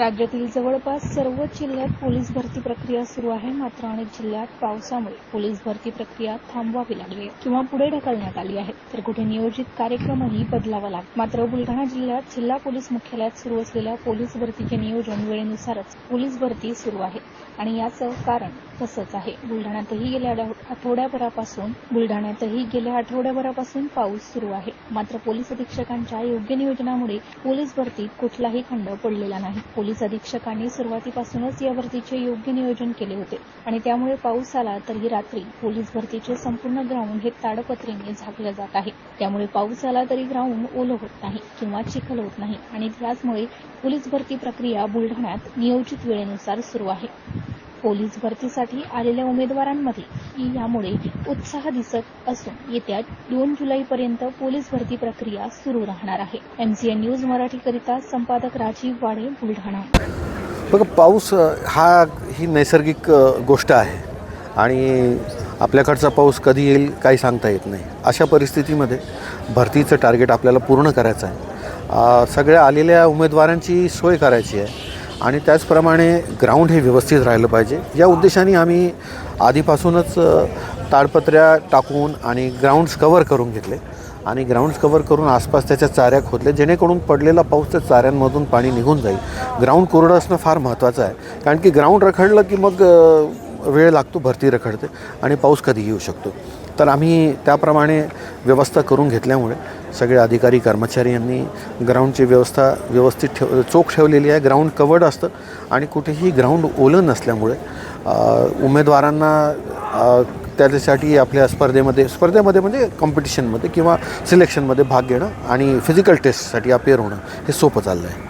राज्यातील जवळपास सर्वच जिल्ह्यात पोलीस भरती प्रक्रिया सुरू आहे. मात्र अनेक जिल्ह्यात पावसामुळे पोलीस भरती प्रक्रिया थांबवावी लागली आहे किंवा पुढे ढकलण्यात आली आहे. तर कुठे नियोजित कार्यक्रमही बदलावा लागला. मात्र बुलढाणा जिल्ह्यात जिल्हा पोलीस मुख्यालयात सुरू असलेल्या पोलीस भरतीचे नियोजन वेळेनुसारच पोलीस भरती सुरू आहे आणि याचं कारण तसंच आहे. बुलढाण्यातही गेल्या आठवड्याभरापासून बुलढाण्यातही गेल्या आठवड्याभरापासून पाऊस सुरू आहे. मात्र पोलीस अधीक्षकांच्या योग्य नियोजनामुळे पोलीस भरतीत कुठलाही खंड पडलेला नाही. पोलीस अधीक्षकांनी सुरुवातीपासूनच या भरतीचे योग्य नियोजन केले होते. आणि त्यामुळे पाऊस आला तरी रात्री पोलीस भरतीचे संपूर्ण ग्राउंड हे ताडपत्रीने झाकलं जात आहे. त्यामुळे पाऊस आला तरी ग्राउंड ओलं होत नाही किंवा चिखल होत नाही. आणि त्याचमुळे पोलीस भरती प्रक्रिया बुलढाण्यात नियोजित वेळेनुसार सुरू आहे. पोलीस भरतीसाठी आलेल्या उमेदवारांमध्ये यामुळे उत्साह दिसत असून येत्या दोन जुलैपर्यंत पोलीस भरती प्रक्रिया सुरू राहणार आहे. एमसीएन न्यूज मराठीकरिता संपादक राजीव वाडे बुलढाणा. बघा पाऊस हा ही नैसर्गिक गोष्ट आहे आणि आपल्याकडचा पाऊस कधी येईल काही सांगता येत नाही. अशा परिस्थितीमध्ये भरतीचं टार्गेट आपल्याला पूर्ण करायचं आहे. सगळ्या आलेल्या उमेदवारांची सोय करायची आहे. आणि त्याचप्रमाणे ग्राउंड हे व्यवस्थित राहिलं पाहिजे. या उद्देशाने आम्ही आधीपासूनच ताडपत्र्या टाकून आणि ग्राउंड्स कवर करून घेतले. आणि ग्राउंड्स कवर करून आसपास त्याच्या चाऱ्या खोदले जेणेकरून पडलेला पाऊस त्या चाऱ्यांमधून पाणी निघून जाईल. ग्राउंड कोरडं असणं फार महत्त्वाचं आहे. कारण की ग्राउंड रखडलं की मग वेळ लागतो भरती रखडते आणि पाऊस कधी येऊ शकतो. तर आम्ही त्याप्रमाणे व्यवस्था करून घेतल्यामुळे सगळे अधिकारी कर्मचारी यांनी ग्राउंडची व्यवस्था व्यवस्थित ठेव चोख ठेवलेली आहे. ग्राउंड कवर्ड असतं आणि कुठेही ग्राउंड ओलं नसल्यामुळे उमेदवारांना त्याच्यासाठी आपल्या स्पर्धेमध्ये स्पर्धेमध्ये म्हणजे कॉम्पिटिशनमध्ये किंवा सिलेक्शनमध्ये भाग घेणं आणि फिजिकल टेस्टसाठी अपेअर होणं हे सोपं चाललं आहे